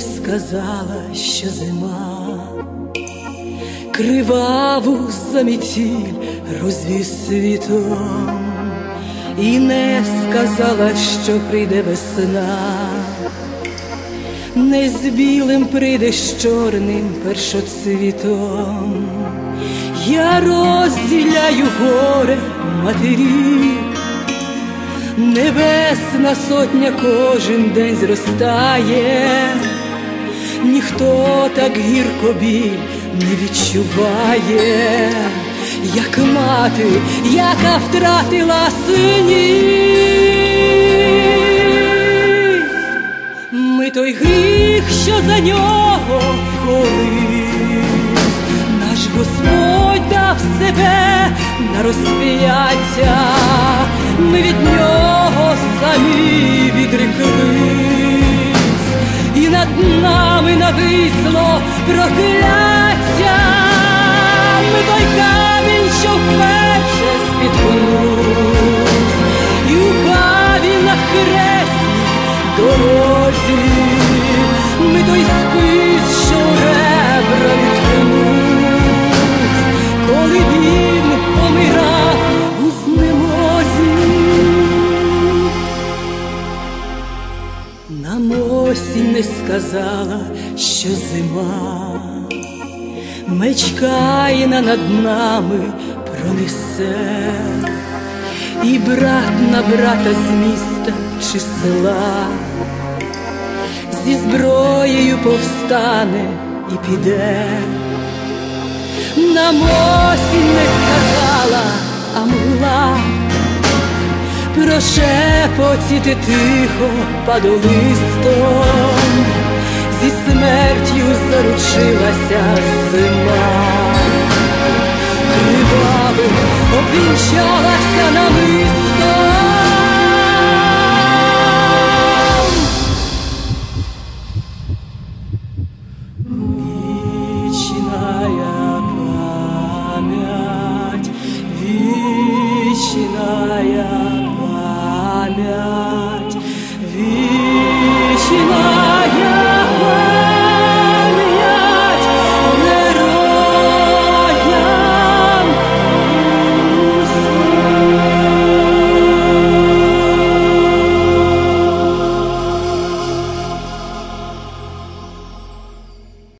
сказала, що зима, криваву замітіль розвіз світом, і не сказала, що прийде весна, не з білим прийде з чорним першоцвітом. Я розділяю горе матерів. Небесна сотня кожен день зростає, ніхто так гірко біль не відчуває, як мати, яка втратила синів. Ми той гріх, що за нього колись. Наш Господь дав себе на розп'яття, ми від нього самі відреклись, і над нами нависло прокляття, Нам осінь не сказала, що зима, меч Каїна над нами пронесе, і брат на брата з міста чи села, зі зброєю повстане і піде. Нам осінь не сказала, а мгла прошепотіти тихо падолистом, зі смертю заручилася зима, кривавим обвінчалася на мить.